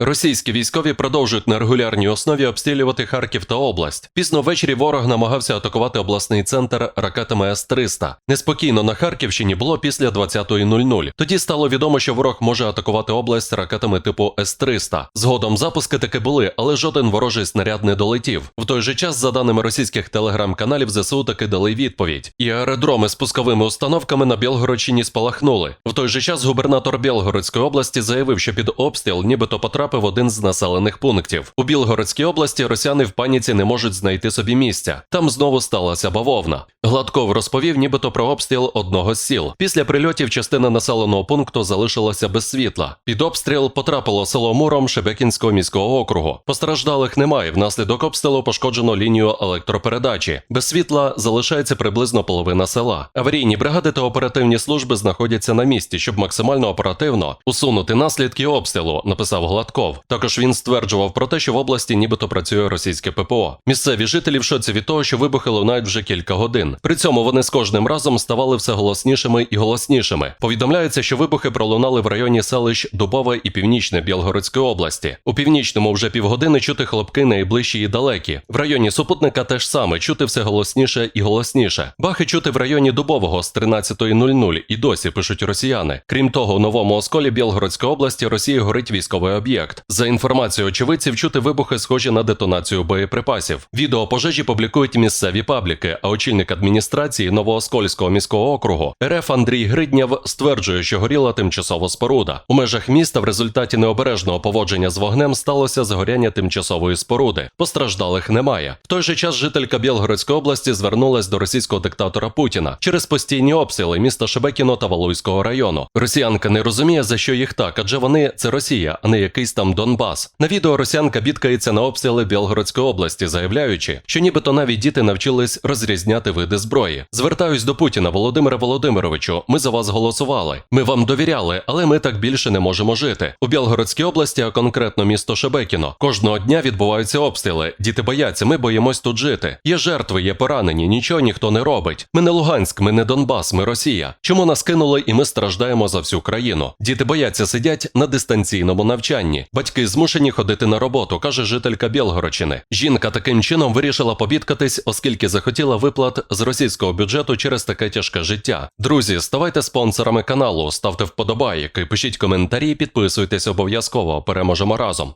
Російські військові продовжують на регулярній основі обстрілювати Харків та область. Пізно ввечері ворог намагався атакувати обласний центр ракетами С-300. Неспокійно на Харківщині було після 20.00. Тоді стало відомо, що ворог може атакувати область ракетами типу С-300. Згодом запуски таки були, але жоден ворожий снаряд не долетів. В той же час, за даними російських телеграм-каналів, ЗСУ таки дали відповідь. І аеродроми з пусковими установками на Білгородщині спалахнули. В той же час губернатор Білгородської області заявив, що під обстріл нібито потрапив один з населених пунктів. У Білгородській області росіяни в паніці не можуть знайти собі місця. Там знову сталася бавовна. Гладков розповів, нібито про обстріл одного з сіл. Після прильотів частина населеного пункту залишилася без світла. Під обстріл потрапило село Муром Шебекінського міського округу. Постраждалих немає. Внаслідок обстрілу пошкоджено лінію електропередачі. Без світла залишається приблизно половина села. Аварійні бригади та оперативні служби знаходяться на місці, щоб максимально оперативно усунути наслідки обстрілу, написав Гладков. Також він стверджував про те, що в області нібито працює російське ППО. Місцеві жителі в шоці від того, що вибухи лунають вже кілька годин. При цьому вони з кожним разом ставали все голоснішими і голоснішими. Повідомляється, що вибухи пролунали в районі селищ Дубове і Північне Білгородської області. У північному вже півгодини чути хлопки найближчі і далекі. В районі супутника теж саме чути все голосніше і голосніше. Бахи чути в районі Дубового з 13.00 і досі пишуть росіяни. Крім того, у новому осколі Білгородської області Росії горить військовий об'єкт. За інформацією очевидців, чути вибухи схожі на детонацію боєприпасів. Відео пожежі публікують місцеві пабліки. А очільник адміністрації Новооскольського міського округу РФ Андрій Гридняв стверджує, що горіла тимчасова споруда. У межах міста в результаті необережного поводження з вогнем сталося загоряння тимчасової споруди. Постраждалих немає. В той же час жителька Білгородської області звернулась до російського диктатора Путіна через постійні обстріли міста Шебекіно та Валуйського району. Росіянка не розуміє за що їх так, адже вони це Росія, а не якийсь там Донбас. На відео росіянка бідкається на обстріли Білгородської області, заявляючи, що нібито навіть діти навчились розрізняти види зброї. Звертаюсь до Путіна, Володимире Володимировичу. Ми за вас голосували. Ми вам довіряли, але ми так більше не можемо жити. У Білгородській області, а конкретно місто Шебекіно, кожного дня відбуваються обстріли. Діти бояться, ми боїмось тут жити. Є жертви, є поранені, нічого ніхто не робить. Ми не Луганськ, ми не Донбас, ми Росія. Чому нас кинули і ми страждаємо за всю країну? Діти бояться сидять на дистанційному навчанні. Батьки змушені ходити на роботу, каже жителька Білгородщини. Жінка таким чином вирішила побідкатись, оскільки захотіла виплат з російського бюджету через таке тяжке життя. Друзі, ставайте спонсорами каналу, ставте вподобайки, пишіть коментарі, підписуйтесь обов'язково. Переможемо разом.